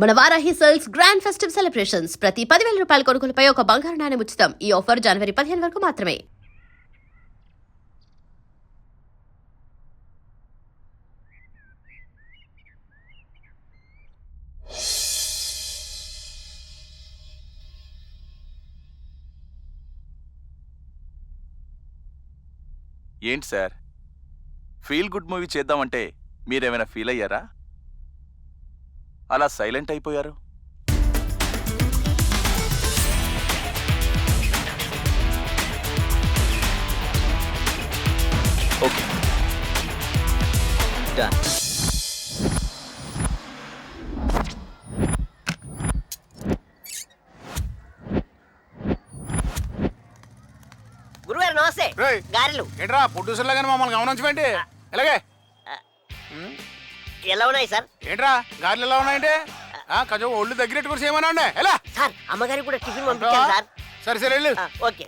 మన Varahi sales grand festive celebrations. ప్రతి పదివేల రూపాయల కొనుగోలుపై ఒక బంగారు నాణ్యం ఉచితం. ఈ ఆఫర్ జనవరి పదిహేను వరకు మాత్రమే. ఏంటి సార్? ఫీల్ గుడ్ మూవీ చేద్దామంటే మీరేమైనా ఫీల్ అయ్యారా? అలా సైలెంట్ అయిపోయారు? ఓకే. గురుగారు నమస్తే. గారెలు. ఏంట్రా ప్రొడ్యూసర్ లాగానే మమ్మల్ని గమనించమేంటి? ఇలాగే. ఎలా ఉన్నాయి సార్? ఏంట్రా గారెలు ఎలా ఉన్నాయంటే? ఆ, కొంచెం ఒళ్ళు దగ్గరెట్టుకుని చేయమన్నా ఉండే ఎలా? సార్ అమ్మగారికి కూడా టిఫిన్ పంపించాను సార్. సరే సరే వెళ్ళు. ఆ, ఓకే.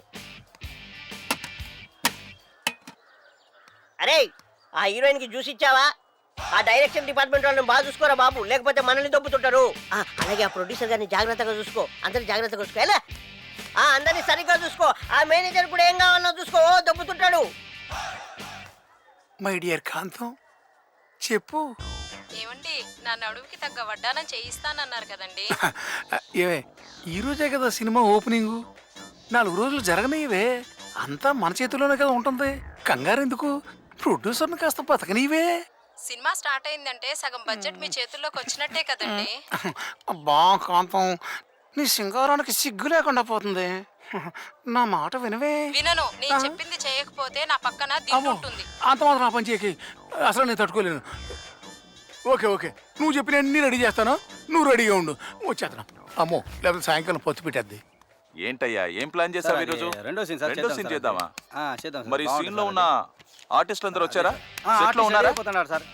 అరే ఆ హీరోయిన్కి జ్యూస్ ఇచ్చావా? ఆ డైరెక్షన్ డిపార్ట్మెంట్ వాళ్ళని బాగా చూసుకోరా బాబు లేకపోతే మనల్ని దొబ్బుతుంటారు. ఆ, అలాగే ఆ ప్రొడ్యూసర్ గారిని జాగ్రత్తగా చూసుకో అందరిని జాగ్రత్తగా చూసుకో ఎలా? ఆ అందరిని సరిగ్గా చూసుకో ఆ మేనేజర్ కూడా ఏం కావాలో చూసుకో ఓ, దొబ్బుతుంటాడు. మై డియర్ కాంతం చెప్పు. ఏమండి నా నడువుకి తగ్గ వడ్డానం చేయిస్తానన్నారు కదండి. ఏవే ఈ రోజే కదా సినిమా ఓపెనింగ్? నాలుగు రోజులు జరగనివే అంతా మన చేతిలోనే కదా ఉంటుంది. కంగారు ఎందుకు? ప్రొడ్యూసర్ని కాస్త బతకనివే. సినిమా స్టార్ట్ అయిందంటే సగం బడ్జెట్ మీ చేతుల్లోకి వచ్చినట్టే కదండి. అబ్బా కాంతం నీ సింగారానికి సిగ్గు లేకుండా పోతుంది. నా మాట వినవే. వినను నేను చెప్పింది చేయకపోతే నా పక్కన ఉంటుంది. అంత మాత్రం నా పని చేయకి. అసలు నేను తట్టుకోలేను. Okay okay. నువ్వు చెప్పిన అన్ని రెడీ చేస్తాను. నువ్వు రెడీగా ఉండు. వచ్చేస్తాను అమ్మో లేకపోతే సాయంకాలం పొత్తు పెట్టేద్ది. ఏంటయ్యా ఏం ప్లాన్ చేసావు ఈరోజు? రెండో సీన్ సార్, రెండో సీన్ చేద్దామా? ఆ, చేద్దాం సార్, మరి సీన్లో ఉన్న అది. ఆర్టిస్టులు అందరూ వచ్చారా? సెట్లో ఆర్టిస్ట్ ఉన్నారా? అయిపోతున్నాడు సార్.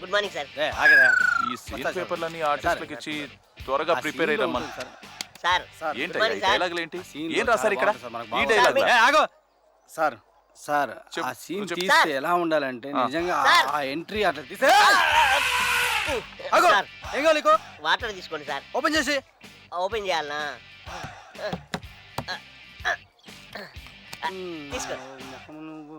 గుడ్ మార్నింగ్ సార్ ఏ, ఆగరా. ఈ సీన్. పేపర్లన్నీ ఆర్టిస్టులకు ఇచ్చి త్వరగా ప్రిపేర్ ఉంటుంది సార్. ఏంటయ్యా ఈ డైలాగులు ఏంటి? సీన్ ఏం రాశారు ఇక్కడ? ఈ. డైలాగ్ ఏ, ఆగు. సార్ సార్ ఆ సీన్. తీస్తే. ఎలా ఉండాలంటే. నిజంగా. ఆ ఎంట్రీ అట్లా తీస్తే సార్. ఏం కావాలి నీకు? వాటర్ తీసుకోండి సార్. ఓపెన్ చేసి. ఓపెన్ చేయాలనా? తీసుకో. నువ్వు.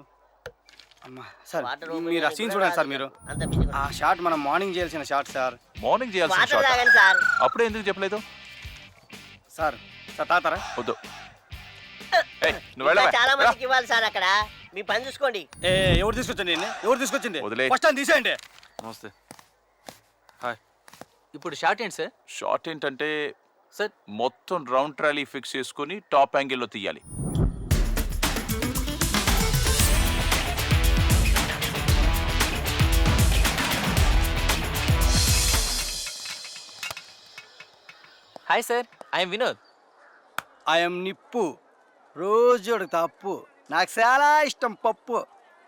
అమ్మా సార్ వాటర్ ఓపెన్ మీరు ఆ చేయడానికి సీన్ కూడా చూడండి సార్ రాదు. మీరు అంత పిచ్చి ఆ షాట్ మనం మార్నింగ్ చేయాల్సిన షాట్ సార్. మార్నింగ్ చేయాల్సిన వాటర్ షాట్? తాగండి సార్. అప్పుడే ఎందుకు చెప్పలేదు? సార్ సార్ తాతారా వద్దు. ఏయ్, నువ్వు ఇంకా వెళ్ళవా చాలా మందికి ఇవ్వాలి సార్ అక్కడ. మీ పని చూసుకోండి. ఏ ఎవరు తీసుకొచ్చండి? ఎవరు తీసుకొచ్చింది? వదిలేయ్. ఫస్ట్ టైం తీసేయండి. నమస్తే. హాయ్ ఇప్పుడు షార్ట్ ఏంటి సార్? షార్ట్ ఏంటంటే సార్. మొత్తం రౌండ్ ట్రాలీ ఫిక్స్ చేసుకుని టాప్ యాంగిల్లో తీయాలి. Hi sir I'm Vinod I'm నిప్పు రోజు తప్పు. నాకు చాలా ఇష్టం పప్పు.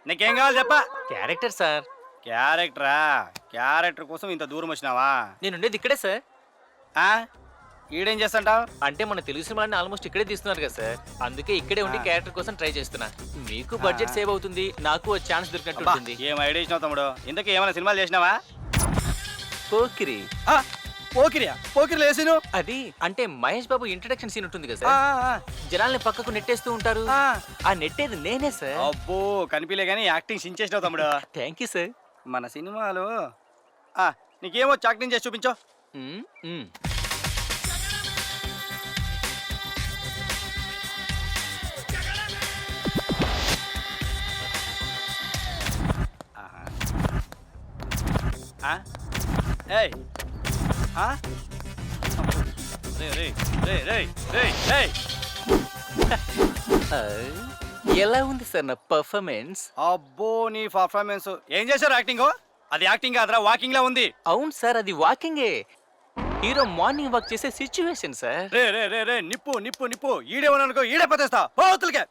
నీకేం కావాలి చెప్ప? Character sir క్యారెక్టరా? క్యారెక్టర్ కోసం ఇంత దూరం వచ్చినావా? నేను ఉండేది ఇక్కడే సార్. ఆ? ఈడేం చేస్తుంటావు? అంటే మన తెలుగు సినిమాని ఆల్మోస్ట్ ఇక్కడే తీస్తున్నారు కదా సార్. అందుకే ఇక్కడే ఉండి. క్యారెక్టర్ కోసం ట్రై చేస్తున్నా. మీకు బడ్జెట్. సేవ్ అవుతుంది నాకు ఓ ఛాన్స్ దొరికినట్టు ఉంటుంది. ఏం ఐడియా ఇచ్చినావు తమ్ముడు? ఇంతకీ ఏమైనా సినిమాలు చేసినావా? పోకిరి. ఆ, పోకిరియా? పోకిరి వేసిను అది అంటే మహేష్ బాబు ఇంట్రడక్షన్ సీన్ ఉంటుంది కదా సార్. జనాల్ని పక్కకు నెట్టేస్తూ ఉంటారు. ఆ. నెట్టేది నేనే సార్. అబ్బో కనిపించలే కానీ యాక్టింగ్ సించేసినావు తమ్ముడు. Thank you sir. మన సినిమాలు ఆ, నీకేమో యాక్టింగ్ చేసి చూపించో? ఏయ్? రే, రే, రే, రే, రే, రే. ఎలా ఉంది సార్ నా పర్ఫార్మెన్స్ అబ్బో నీ పర్ఫార్మెన్స్ ఏం చేశారు యాక్టింగ్ అది యాక్టింగ్ కాదురా వాకింగ్ లా ఉంది. అవును సార్ అది వాకింగే హీరో మార్నింగ్ వాక్ చేసే సిచ్యువేషన్ సార్. రే రే రే రే నిప్పు నిప్పు నిప్పు. ఈడేమనుకో ఈడే పతేస్తా. పోతులకే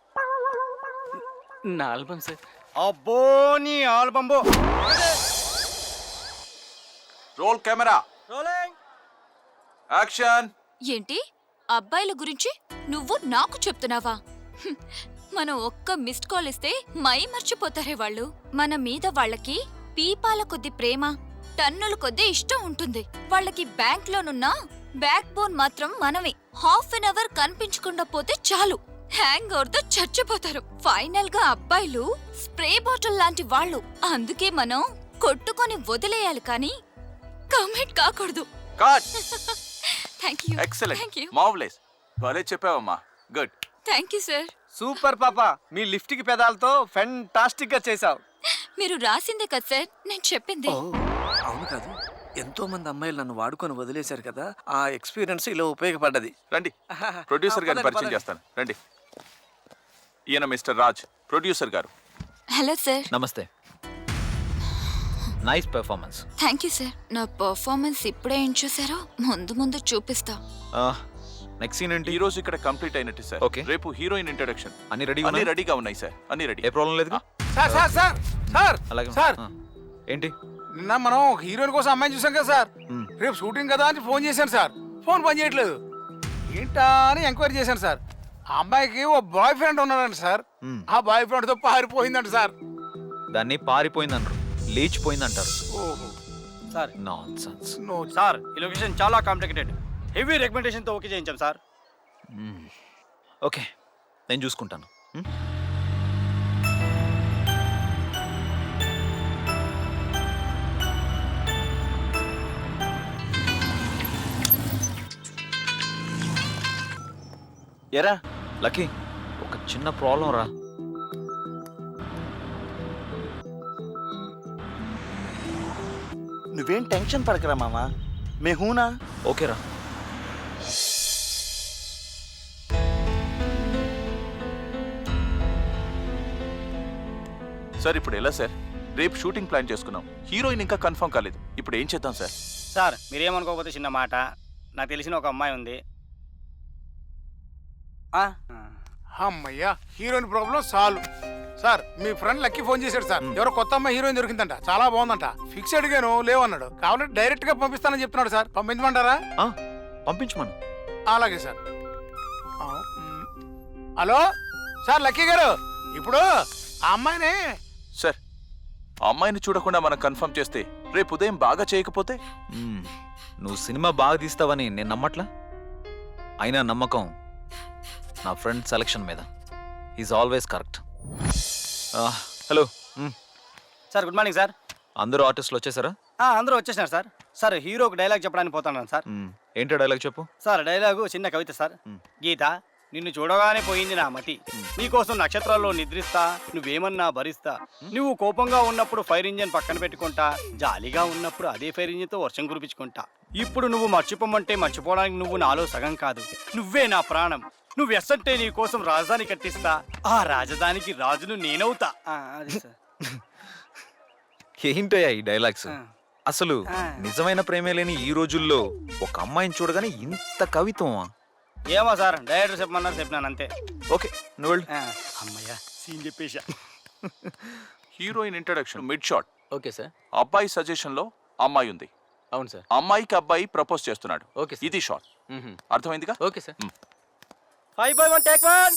నా ఆల్బమ్ సార్. అబ్బో నీ ఆల్బంబో రోల్ కెమెరా యాక్షన్ ఏంటి? అబ్బాయిల గురించి నువ్వు నాకు చెప్తున్నావా. మనం ఒక్క మిస్డ్ కాల్ ఇస్తే మై మర్చిపోతారే వాళ్ళు. మన మీద వాళ్ళకి పీపాల కొద్ది ప్రేమ టన్నుల కొద్దీ ఇష్టం ఉంటుంది. వాళ్ళకి బ్యాంక్ లోనున్న బ్యాక్ బోన్ మాత్రం మనమే. హాఫ్ అన్ అవర్ కనిపించకుండా పోతే చాలు. హ్యాంగ్తో చచ్చిపోతారు. ఫైనల్గా అబ్బాయిలు స్ప్రే బాటిల్ లాంటి వాళ్ళు. అందుకే మనం కొట్టుకొని వదిలేయాలి కానీ కమిట్ కాకూడదు. Cut thank you excellent thank you మావులేస్ భలే చెప్పావమ్మా. Good thank you sir super పాప మీ లిఫ్ట్కి పెదాలతో ఫెంటాస్టిక్గా చేసావు మీరు రాసిందే కదా సార్ నేను చెప్పింది. అవును కాదు. ఎంతో మంది అమ్మాయిలు నన్ను వాడుకొని వదిలేశారు కదా ఆ ఎక్స్పీరియన్స్ ఇలా ఉపయోగపడ్డది. రండి. ప్రొడ్యూసర్ గారిని పరిచయం. చేస్తాను. రండి. ఈయన మిస్టర్ రాజ్ ప్రొడ్యూసర్ గారు. Hello sir. నమస్తే. Nice performance thank you sir నా పర్ఫార్మెన్స్ ఇప్పుడే ఏం చూసారో ముందు ముందు చూపిస్తా. నెక్స్ట్ సీన్ ఏంటి? ఈ రోజు ఇక్కడ కంప్లీట్ అయినట్టు సార్. Okay. రేపు హీరోయిన్ ఇంట్రడక్షన్. అన్ని రెడీ అన్ని రెడీగా ఉన్నాయి సార్. అన్ని రెడీ ఏ ప్రాబ్లం లేదు సార్ సార్ సార్ సార్ అలాగే సార్. ఆ. ఏంటి? నిన్న మనం హీరోయిన్ కోసం అమ్మాయిని చూసాం కదా సార్. రేపు షూటింగ్ కదా అని ఫోన్ చేశాను సార్. ఫోన్ పని చేయట్లేదు. ఏంటా అని ఎంక్వైరీ చేశాను సార్. ఆ అమ్మాయికి ఓ బాయ్ ఫ్రెండ్ ఉన్నాడంట సార్. ఆ బాయ్ ఫ్రెండ్తో పారిపోయిందంట సార్. దాన్ని పారిపోయిందంటారు. లేచిపోయిందంటారు. ఓహో. Sir nonsense no sir ఈ లొకేషన్ చాలా కాంప్లికేటెడ్ హెవీ రికమెండేషన్తో ఓకే చేయించాం సార్. ఓకే నేను చూసుకుంటాను? ఎరా? లక్కీ ఒక చిన్న ప్రాబ్లం రా. నువ్వేం టెన్షన్ పడకరా మామా? మేహూనా ఓకే సార్ ఇప్పుడు ఎలా సార్? రేపు షూటింగ్ ప్లాన్ చేసుకున్నాం. హీరోయిన్ ఇంకా కన్ఫర్మ్ కాలేదు. ఇప్పుడు ఏం చేద్దాం సార్? సార్ మీరేమనుకోకపోతే చిన్న మాట. నాకు తెలిసిన ఒక అమ్మాయి ఉంది. ఆ? అమ్మయ్యా హీరోయిన్ ప్రాబ్లం సాల్వ్. సార్ మీ ఫ్రెండ్ లక్కీ ఫోన్ చేశాడు సార్. ఎవరో కొత్త అమ్మాయి హీరోయిన్ దొరికిందంట. చాలా బాగుందంట. ఫిక్స్ అడిగాను లేవన్నాడు. కావాలంటే డైరెక్ట్గా పంపిస్తానని చెప్తున్నాడు సార్. పంపించమంటారా? ఆ, పంపించమను. అలాగే సార్. ఆ, మ్. హలో? సార్ లక్కీ గారు ఇప్పుడు ఆ అమ్మాయిని సార్ ఆ అమ్మాయిని చూడకుండా మనం కన్ఫర్మ్ చేస్తే రేపు ఉదయం బాగా చేయకపోతే? నువ్వు సినిమా బాగా తీస్తావని నేను నమ్మట్లా? అయినా నమ్మకం నా ఫ్రెండ్ సెలక్షన్ మీద. Is always correct hello. Sir good morning sir. అందరూ ఆర్టిస్టులు వచ్చేసారా? ఆ, అందరూ వచ్చేసినారు సార్. సార్ హీరోకి డైలాగ్ చెప్పడానికి పోతున్నాను సార్. ఏంటో డైలాగ్ చెప్పు? సార్ డైలాగు చిన్న కవిత సార్. గీత నిన్ను చూడగానే పోయింది నా మతి. నీకోసం నక్షత్రాల్లో నిద్రిస్తా నువ్వేమన్నా భరిస్తా. నువ్వు కోపంగా ఉన్నప్పుడు ఫైర్ ఇంజిన్ పక్కన పెట్టుకుంటా జాలీగా ఉన్నప్పుడు అదే ఫైర్ ఇంజిన్తో వర్షం కురిపించుకుంటా. ఇప్పుడు నువ్వు మర్చిపోమంటే మర్చిపోవడానికి నువ్వు నాలో సగం కాదు. నువ్వే నా ప్రాణం. నువ్వు ఎస్సంటే నీ కోసం రాజధాని కట్టిస్తా. ఆ రాజధానికి రాజును నేనవుతా. ఆ, అది సార్. ఏంటయ్యా ఈ డైలాగ్స్. అసలు. నిజమైన ప్రేమే లేని ఈ రోజుల్లో ఒక అమ్మాయిని చూడగానే ఇంత కవిత్వమా ఏమో సార్ డైరెక్టర్ చెప్పమన్నారు చెప్పినాను అంతే. ఓకే నువ్వు వెళ్ళు. ఆ, అమ్మయ్యా. Scene చెప్పేశా. Heroine introduction mid shot okay sir. అబ్బాయి సజెషన్లో అమ్మాయి ఉంది. అవును సార్. అమ్మాయికి అబ్బాయి ప్రపోజ్ చేస్తున్నాడు. Okay sir. ఇది షాట్ అర్థమైందిగా? Okay sir. Five by one take one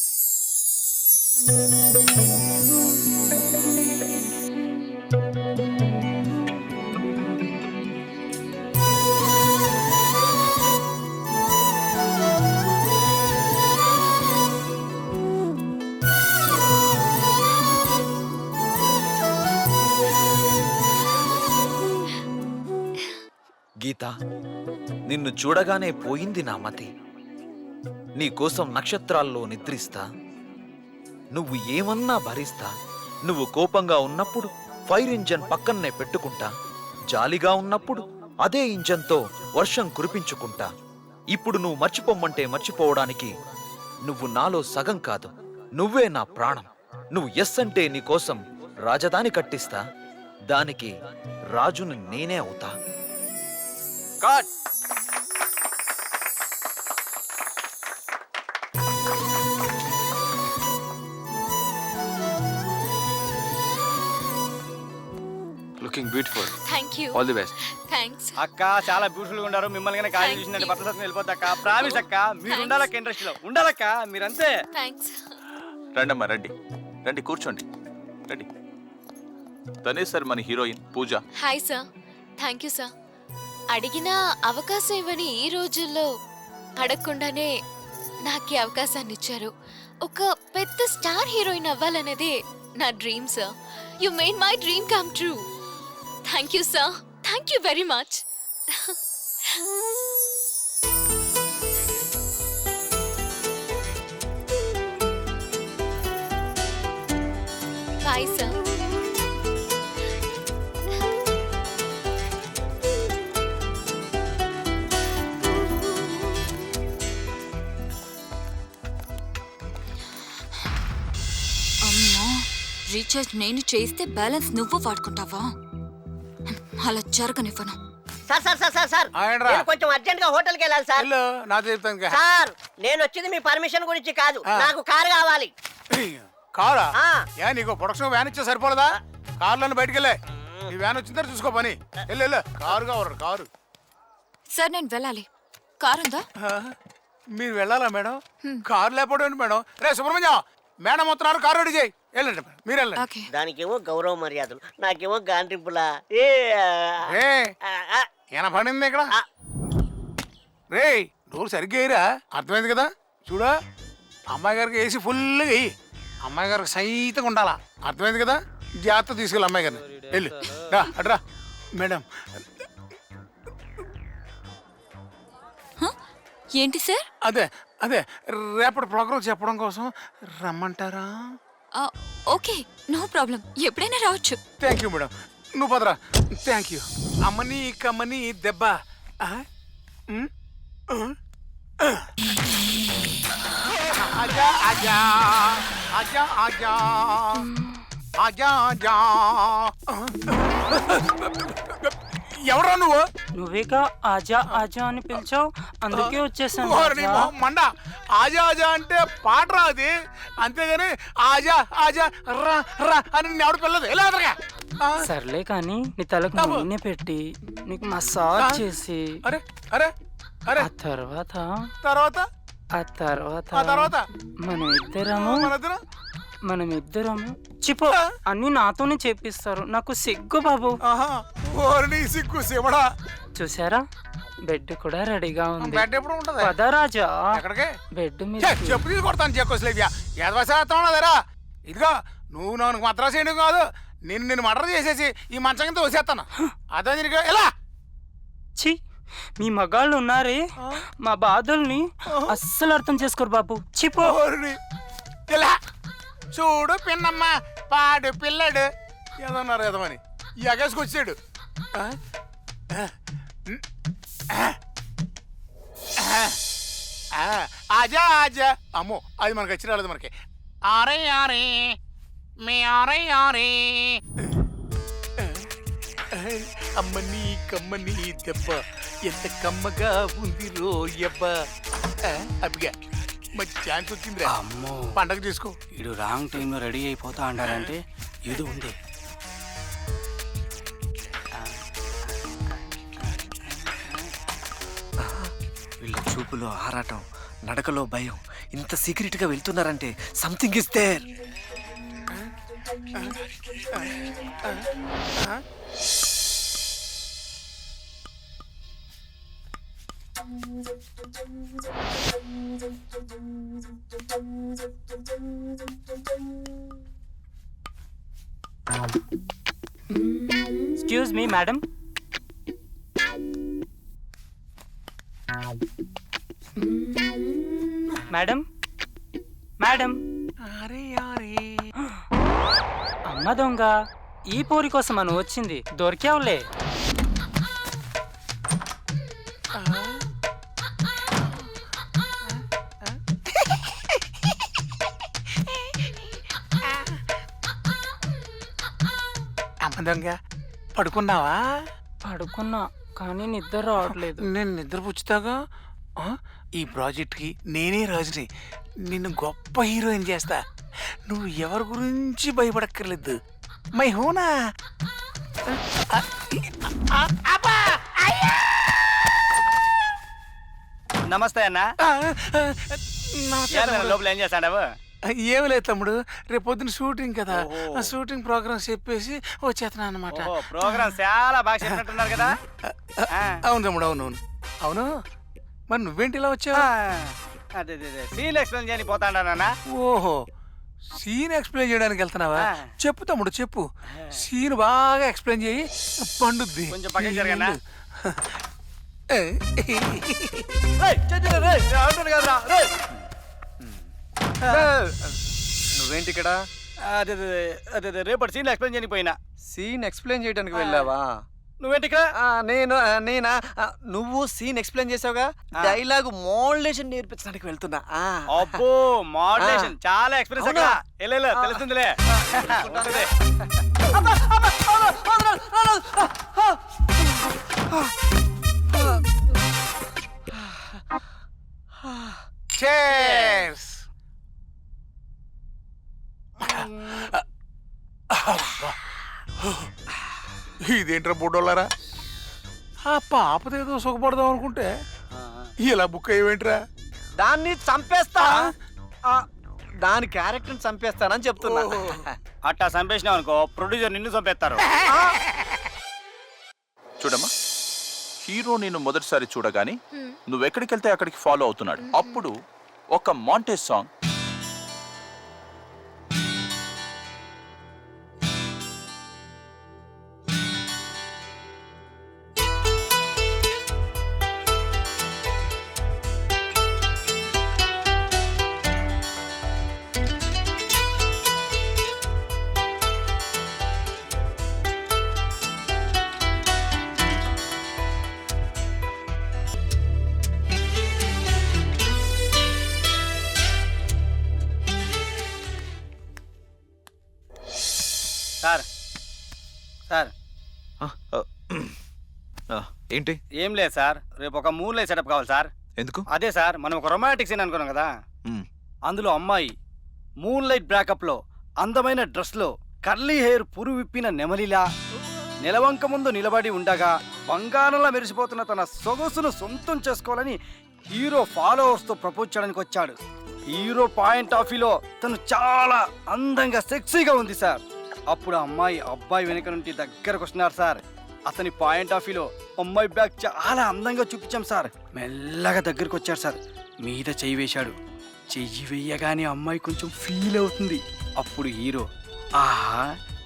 Sita నిన్ను చూడగానే పోయింది నా మతి. నీకోసం నక్షత్రాల్లో నిద్రిస్తా. నువ్వు ఏమన్నా భరిస్తా. నువ్వు కోపంగా ఉన్నప్పుడు ఫైర్ ఇంజన్ పక్కన్నే పెట్టుకుంటా. జాలిగా ఉన్నప్పుడు అదే ఇంజన్తో వర్షం కురిపించుకుంటా. ఇప్పుడు నువ్వు మర్చిపోమ్మంటే మర్చిపోవడానికి నువ్వు నాలో సగం కాదు. నువ్వే నా ప్రాణం. నువ్వు ఎస్ అంటే నీకోసం రాజధాని కట్టిస్తా. దానికి రాజును నేనే అవుతా. Cut looking beautiful thank you all the best thanks అక్క చాలా బ్యూటిఫుల్గా ఉన్నారు మిమ్మల్ని కానీ కాలేజ్ చూసినట్టు. బట్టలు సత్తుకుని వెళ్ళిపోద్ది అక్క. ప్రామిస్ అక్క మీరు. ఉండాలక్క ఇండస్ట్రీలో ఉండాలక్క మీరంతే. థ్యాంక్స్ రండమ్మా రండి. రండి కూర్చోండి. రండి. తనే సార్ మన heroine Pooja. Hi sir thank you sir అడిగిన అవకాశం ఇవ్వని ఈ రోజుల్లో అడగకుండానే నాకు ఈ అవకాశాన్ని ఇచ్చారు ఒక పెద్ద స్టార్ హీరోయిన్ అవ్వాలనేదే నా dream sir. You made my dream come true. Thank you sir. Thank you very much. Bye sir. Recharge నేను చేస్తే బ్యాలెన్స్ నువ్వు వాడుకుంటావా? అలా జరగనివ్వను. Sir sir sir sir sir. ఆ, ఏంట్రా? నేను కొంచెం అర్జెంట్గా హోటల్కి వెళ్ళాలి సార్. నా చెప్తాను ఇంకా. సార్ నేను వచ్చింది మీ పర్మిషన్ గురించి కాదు. ఆ. నాకు కారు కావాలి. కారా? ఆ. ఏ నీకు ప్రొడక్షన్ వ్యాన్ ఇచ్చే సరిపోలేదా? కార్లను బయటికి వెళ్ళే ఈ వ్యాన్ వచ్చిన తర్వాత చూసుకో పని. వెళ్ళు వెళ్ళు. Car కావరు car. సార్ నేను వెళ్ళాలి. కార్ ఉందా? ఆ, మీరు వెళ్ళాలా మేడం? కారు లేకపోవడం ఏంటి మేడం? రే సుబ్రహ్మణ్యం మేడం వస్తున్నారు కారు రెడీ చేయి. వెళ్ళండి మీరు వెళ్ళండి. ఓకే. దానికేమో గౌరవ మర్యాదలు నాకేమో గాండ్రింపులా ఏ రే ఆ, ఆ, ఈయన పడింది ఇక్కడ? ఆ. రే డోర్ సరిగ్గా వేయరా? అర్థమైంది కదా? చూడా? అమ్మాయి గారికి వేసి ఫుల్గా వేయి. అమ్మాయి గారికి సైతంగా ఉండాలా? అర్థమైంది కదా? జాగ్రత్త తీసుకెళ్ళి అమ్మాయి గారిని. వెళ్ళు. రా అడ్రా మేడం. హ? ఏంటి సార్? అదే అదే. రేపటి ప్రోగ్రామ్ చెప్పడం కోసం రమ్మంటారా? Okay no problem. ఎప్పుడైనా రావచ్చు. థ్యాంక్ యూ మేడం నువ్వు పదరా. థ్యాంక్ యూ అమ్మని కమ్మని దెబ్బ. ఆ? ఉమ్? ఆ? ఆ. ఆజా ఆజా ఆజా ఆజా. ఆజా ఆజా. ఎవరా నువ్వు? నువ్వేగా ఆజా ఆజా అని పిలిచావు? అందుకే వచ్చేసాను ఓరి నీ రాజా. మొహం మండ. ఆజా ఆజా అంటే పాట రా అది. అంతేగాని ఆజా ఆజా రా రా అని నేను ఎవడు పిల్లదు. ఎలా అదరగా సర్లే కానీ నీ తలకు. నూనె పెట్టి నీకు మసాజ్. చేసి అరే అరే అరే. ఆ తర్వాత తర్వాత? ఆ తర్వాత ఆ తర్వాత? మనం ఇద్దరము మనిద్దరం మనం ఇద్దరము చిపో. అన్ని నాతోనే చేపిస్తారు. నాకు సిగ్గు బాబు. ఆహా సిక్కు శివడా. చూసారా? బెడ్ కూడా రెడీగా ఉంది. బెడ్ ఎప్పుడు ఉంటది? ఎక్కడికి? బెడ్ ఛే, మీద చెప్పు తీసి కొడతాను చెక్కొసలేవ్యా ఉన్నదరా ఇదిగో నువ్వు నాకు మద్రాసు వేయడం కాదు? నిన్ను నేను మర్డర్ చేసేసి ఈ మంచం కింద వచ్చేస్తాను అదే తిరిగి ఎలా? ఛీ మీ మగాళ్ళు ఉన్నారే. మా బాధల్ని అస్సలు అర్థం చేసుకోరు బాబు. చిపో. ఓరిని. ఇలా చూడు పిన్నమ్మ పాడు పిల్లడు. ఏదన్నారు ఏదమని ఎగసుకొచ్చాడు ఆ. ఆజా ఆజా. అమ్మో అది మనకి వచ్చి రాలేదు మనకి. ఆరే ఆరే. మీ ఆరే ఆరే. అమ్మని కమ్మని దెబ్బ. ఎంత కమ్మగా ఉంది రోయబ్బ అబ్బిగా. మంచి ఛాన్స్ వచ్చిందిరా. అమ్మో. పండగ చేసుకో. ఇడు రాంగ్ టైంలో రెడీ అయిపోతా అంటారంటే ఇది ఉంది వీళ్ళ చూపులో ఆరాటం నడకలో భయం ఇంత సీక్రెట్గా వెళ్తున్నారంటే something is there excuse me madam madam madam అరే అరే అమ్మ దొంగ ఈ పోరి కోసం మనం వచ్చింది. దొరికావులే. దొంగ. పడుకున్నావా? పడుకున్నా కానీ నిద్ర రావట్లేదు. నేను నిద్రపుచ్చుతాగా ఆ? ఈ ప్రాజెక్ట్కి నేనే రాజుని. నిన్ను గొప్ప హీరోయిన్ చేస్తా. నువ్వు ఎవరి గురించి భయపడక్కర్లేదు. మై హోనా? ఆ, ఆ, అబ్బా! నమస్తే అన్న. ఆ, ఆ. లోపల ఏం చేస్తాడావు? ఏమి లేదు తమ్ముడు రేపు పొద్దున షూటింగ్ కదా. ఆ షూటింగ్ ప్రోగ్రామ్ చెప్పేసి వచ్చేస్తున్నా అనమాట ప్రోగ్రామ్ చాలా బాగా చెప్పినట్టున్నారు కదా. అవును తమ్ముడు అవును అవును. అవును? మరి నువ్వేంటి ఇలా వచ్చావు? అదే అదే అదే. సీన్ ఎక్స్ప్లెయిన్ చేయని పోతాడా నాన్న ఓహో సీన్ ఎక్స్ప్లెయిన్ చేయడానికి వెళ్తున్నావా? ఆ. చెప్పు తమ్ముడు చెప్పు. సీన్ బాగా ఎక్స్ప్లెయిన్ చేయి పండుద్ది. కొంచెం పక్కకి జరగనా? ఏ, రేయ్, చెయ్యి రేయ్, నేను అంటాను కదరా, రేయ్. నువ్వేంటి ఇక్కడ? అదే అదే అదే రేపటి సీన్ ఎక్స్ప్లెయిన్ చేయని పోయినా సీన్ ఎక్స్ప్లెయిన్ చేయడానికి వెళ్ళావా నువ్వేంటి ఇక్కడ? నేను నేనా? నువ్వు సీన్ ఎక్స్ప్లెయిన్ చేసావుగా. డైలాగ్ మోడలేషన్ నేర్పించడానికి వెళ్తున్నా. అబ్బో మోడలేషన్ చాలా ఎక్స్పీరియన్స్ అక్కడ. అవునా? వెళ్ళే ఆ. తెలుస్తుందిలే. cheers. ఇదేంట్రా బుడ్డోళ్ళారా ఆ పాపదేదో సుఖపడదాం అనుకుంటే ఇలా బుక్ అయ్యేంట్రా దాన్ని చంపేస్తా. ఆ, దాని క్యారెక్టర్ చంపేస్తానని చెప్తున్నా. అట్టా చంపేసినావు అనుకో ప్రొడ్యూసర్ నిన్ను చంపేస్తారు. చూడమ్మా హీరో నేను మొదటిసారి చూడగానే నువ్వెక్కడికి వెళ్తే అక్కడికి ఫాలో అవుతున్నాడు. అప్పుడు ఒక మాంటేజ్ సాంగ్ ఏంటి? ఏం లేదు సార్. రేపు ఒక మూన్ లైట్ సెటప్ కావాలి సార్. ఎందుకు? అదే సార్ మనం ఒక రొమాంటిక్ సీన్ అనుకున్నాం కదా. అందులో అమ్మాయి మూన్ లైట్ బ్రాకప్లో అందమైన డ్రెస్లో కర్లీ హెయిర్ పురు విప్పిన నెమలిలా నిలవంక ముందు నిలబడి ఉండగా బంగారంలా మెరిసిపోతున్న తన సొగసును సొంతం చేసుకోవాలని హీరో ఫాలోవర్స్తో ప్రపోజ్ చేయడానికి వచ్చాడు. హీరో పాయింట్ ఆఫ్ వ్యూలో తను చాలా అందంగా సెక్సీగా ఉంది సార్. అప్పుడు ఆ అమ్మాయి అబ్బాయి వెనక నుండి దగ్గరకు వస్తున్నారు సార్. అతని పాయింట్ ఆఫ్ వ్యూలో అమ్మాయి బ్యాగ్ చాలా అందంగా చూపించాం సార్. మెల్లగా దగ్గరికి వచ్చాడు సార్. మీద చెయ్యి వేశాడు. చెయ్యి వేయగానే అమ్మాయి కొంచెం ఫీల్ అవుతుంది. అప్పుడు హీరో ఆహా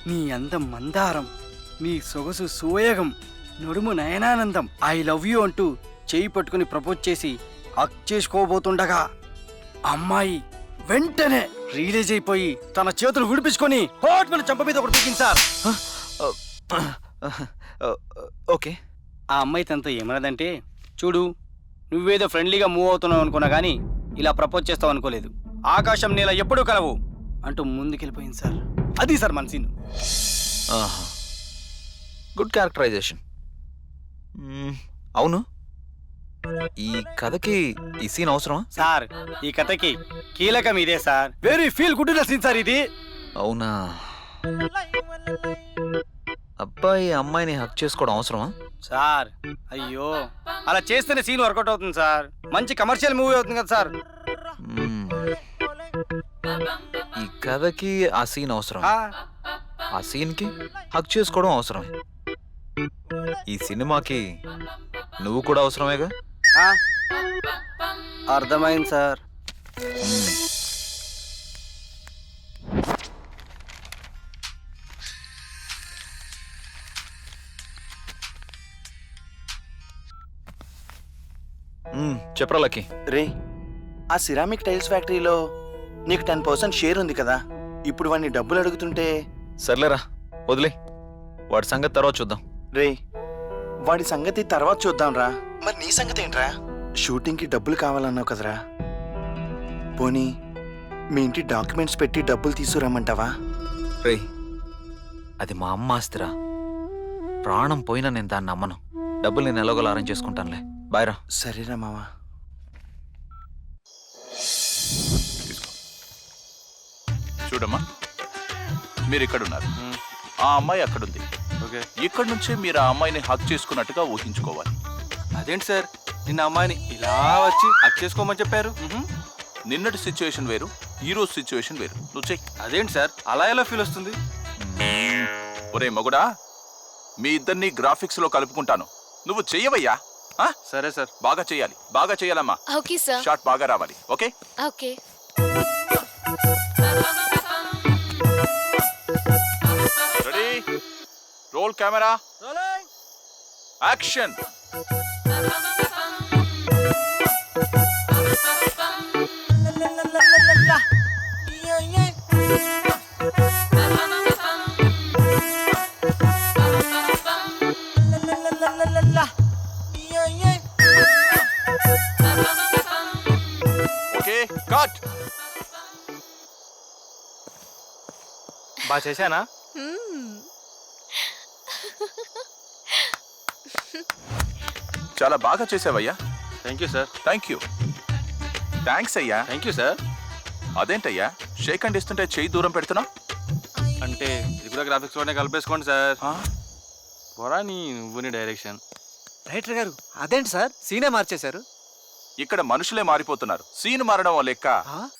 నీ అందం మందారం నీ సొగసు సోయగం నడుము నయనానందం ఐ లవ్ యూ అంటూ చేయి పట్టుకుని ప్రపోజ్ చేసి హక్ చేసుకోబోతుండగా అమ్మాయి వెంటనే రియలైజ్ అయిపోయి తన చేతులు విడిపించుకొని హోటల్ చంప మీద ఒకటి సార్. ఓకే. ఆ అమ్మాయి తనతో ఏమన్నదంటే చూడు నువ్వేదో ఫ్రెండ్లీగా మూవ్ అవుతున్నావు అనుకున్నా కానీ ఇలా ప్రపోజ్ చేస్తావు అనుకోలేదు. ఆకాశం నేల ఎప్పుడూ కలవు అంటూ ముందుకెళ్ళిపోయింది సార్. అది సార్ మన సీన్. ఆహా. Good characterization. అవును. ఈ కథకి ఈ సీన్ అవసరమా? సార్ ఈ కథకి కీలకం ఇదే sir. Very feel good scene sir ఇది. అవునా? అబ్బాయి అమ్మాయిని హక్ చేసుకోవడం అవసరమా? సార్ అయ్యో. అలా చేస్తేనే సీన్ వర్కౌట్ అవుతుంది సార్. మంచి కమర్షియల్ మూవీ అవుతుంది కదా సార్. ఈ కథకి ఆ సీన్ అవసరం. ఆ, సీన్కి హక్ చేసుకోవడం అవసరమే. ఈ సినిమాకి నువ్వు కూడా అవసరమేగా. అర్థమైంది సార్. చెప్పరా లక్కీ. రే ఆ సిరామిక్ టైల్స్ ఫ్యాక్టరీలో నీకు టెన్ పర్సెంట్ షేర్ ఉంది కదా. ఇప్పుడు వాడిని డబ్బులు అడుగుతుంటే సర్లేరా వదిలే. వాడి సంగతి తర్వాత చూద్దాం. రే వాడి సంగతి తర్వాత చూద్దాంరా. మరి నీ సంగతి ఏంట్రా? షూటింగ్కి డబ్బులు కావాలన్నావు కదరా. పోనీ మీ ఇంటి డాక్యుమెంట్స్ పెట్టి డబ్బులు తీసుకురమ్మంటావా? రే అది మా అమ్మ ఆస్తిరా. ప్రాణం పోయినా నేను దాన్ని నమ్మను. డబ్బులు నేను ఎలాగోలా అరేంజ్ చేసుకుంటానులే. బాయ్రా సరేరా మావా. చూడమ్మా మీరు ఇక్కడ ఉన్నారు ఆ అమ్మాయి అక్కడుంది. ఓకే. ఇక్కడ నుంచే మీరు ఆ అమ్మాయిని హక్ చేసుకున్నట్టుగా ఊహించుకోవాలి. అదేంటి సార్? నిన్న అమ్మాయిని ఇలా వచ్చి హక్ చేసుకోమని చెప్పారు? నిన్నటి సిచ్యువేషన్ వేరు ఈ రోజు సిచ్యువేషన్ వేరు. నువ్వు చెయ్యి అదేంటి సార్? అలా ఎలా ఫీల్ వస్తుంది? ఒరే మగుడా మీ ఇద్దరిని గ్రాఫిక్స్లో కలుపుకుంటాను. నువ్వు చెయ్యవయ్యా? సరే సార్ బాగా చెయ్యాలి బాగా చెయ్యాలమ్మా ఓకే సార్. షాట్ బాగా రావాలి okay? Okay. Ready? Roll camera. Action. Okay బాగా చేశానా? చాలా బాగా చేసావయ్యా. Thank you sir thank you thanks అయ్యా. థ్యాంక్ యూ సార్ అదేంటయ్యా? షేక్ అండ్ ఇస్తుంటే చెయ్యి దూరం పెడుతున్నా అంటే ఇది కూడా గ్రాఫిక్స్లోనే కలిపేసుకోండి సార్ పోరా నీ నువ్వు నీ డైరెక్షన్ రైటర్ గారు అదేంటి సార్ సీనే మార్చేశారు. ఇక్కడ మనుషులే మారిపోతున్నారు. సీన్ మారడం లెక్క.